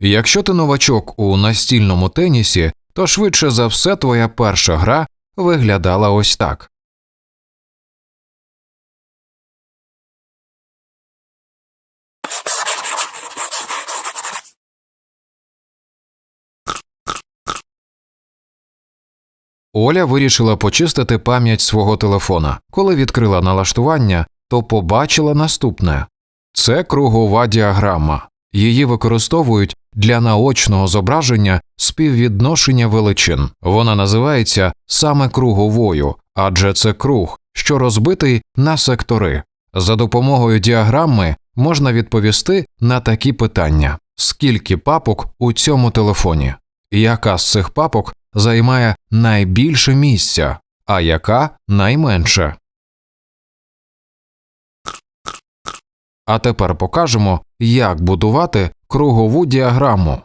Якщо ти новачок у настільному тенісі, то швидше за все твоя перша гра виглядала ось так. Оля вирішила почистити пам'ять свого телефона. Коли відкрила налаштування, то побачила наступне це кругова діаграма. Її використовують для наочного зображення співвідношення величин. Вона називається саме круговою, адже це круг, що розбитий на сектори. За допомогою діаграми можна відповісти на такі питання: скільки папок у цьому телефоні, яка з цих папок займає найбільше місця, а яка найменше. А тепер покажемо, як будувати кругову діаграму.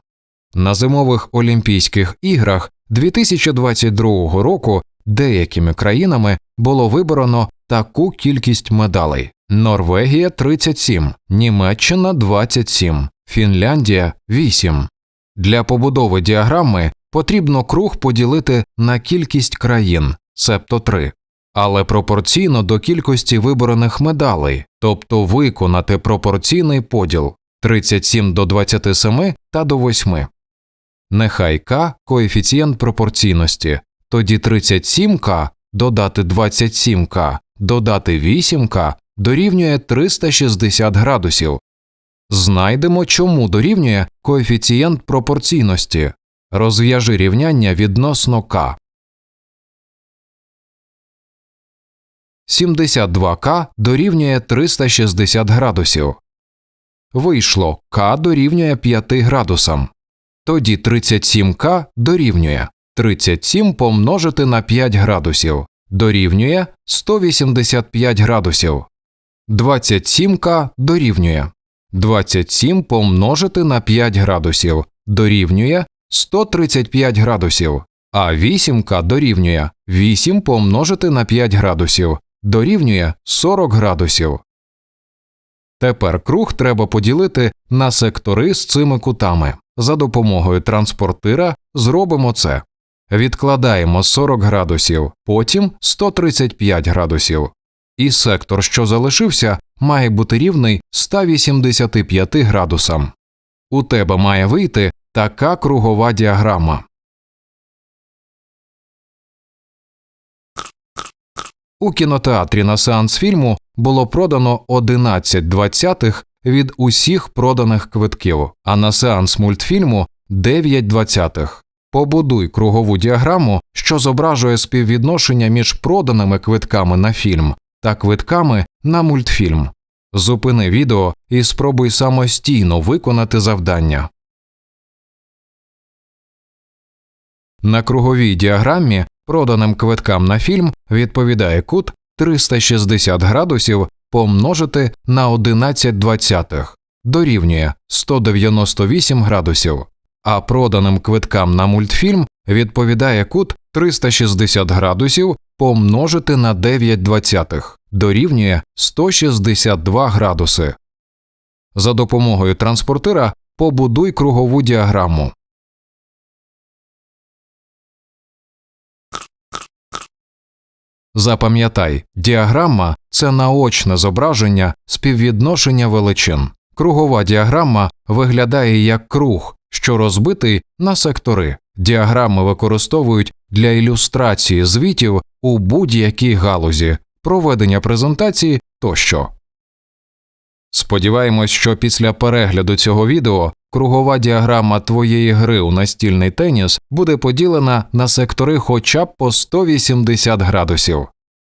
На зимових Олімпійських іграх 2022 року деякими країнами було вибрано таку кількість медалей: Норвегія 37, Німеччина 27, Фінляндія 8. Для побудови діаграми потрібно круг поділити на кількість країн, себто 3, але пропорційно до кількості виборених медалей, тобто виконати пропорційний поділ 37 до 27 та до 8. Нехай К коефіцієнт пропорційності, тоді 37К додати 27К додати 8К дорівнює 360 градусів. Знайдемо, чому дорівнює коефіцієнт пропорційності. Розв'яжи рівняння відносно К. 72К дорівнює 360 градусів. Вийшло К дорівнює 5 градусам. Тоді 37К дорівнює 37 помножити на 5 градусів дорівнює 185 градусів. 27К дорівнює 27 помножити на 5 градусів дорівнює 135 градусів, а 8К дорівнює 8 помножити на 5 градусів дорівнює 40 градусів. Тепер круг треба поділити на сектори з цими кутами. За допомогою транспортира зробимо це. Відкладаємо 40 градусів, потім 135 градусів. І сектор, що залишився, має бути рівний 185 градусам. У тебе має вийти така кругова діаграма. У кінотеатрі на сеанс фільму було продано 11 двадцятих від усіх проданих квитків, а на сеанс мультфільму 9 двадцятих. Побудуй кругову діаграму, що зображує співвідношення між проданими квитками на фільм та квитками на мультфільм. Зупини відео і спробуй самостійно виконати завдання. На круговій діаграмі проданим квиткам на фільм відповідає кут 360 градусів помножити на 11 двадцятих дорівнює 198 градусів, а проданим квиткам на мультфільм відповідає кут 360 градусів помножити на 9 двадцятих дорівнює 162 градуси. За допомогою транспортира побудуй кругову діаграму. Запам'ятай, діаграма це наочне зображення співвідношення величин. Кругова діаграма виглядає як круг, що розбитий на сектори. Діаграми використовують для ілюстрації звітів у будь-якій галузі, проведення презентації тощо. Сподіваємось, що після перегляду цього відео кругова діаграма твоєї гри у настільний теніс буде поділена на сектори хоча б по 180 градусів.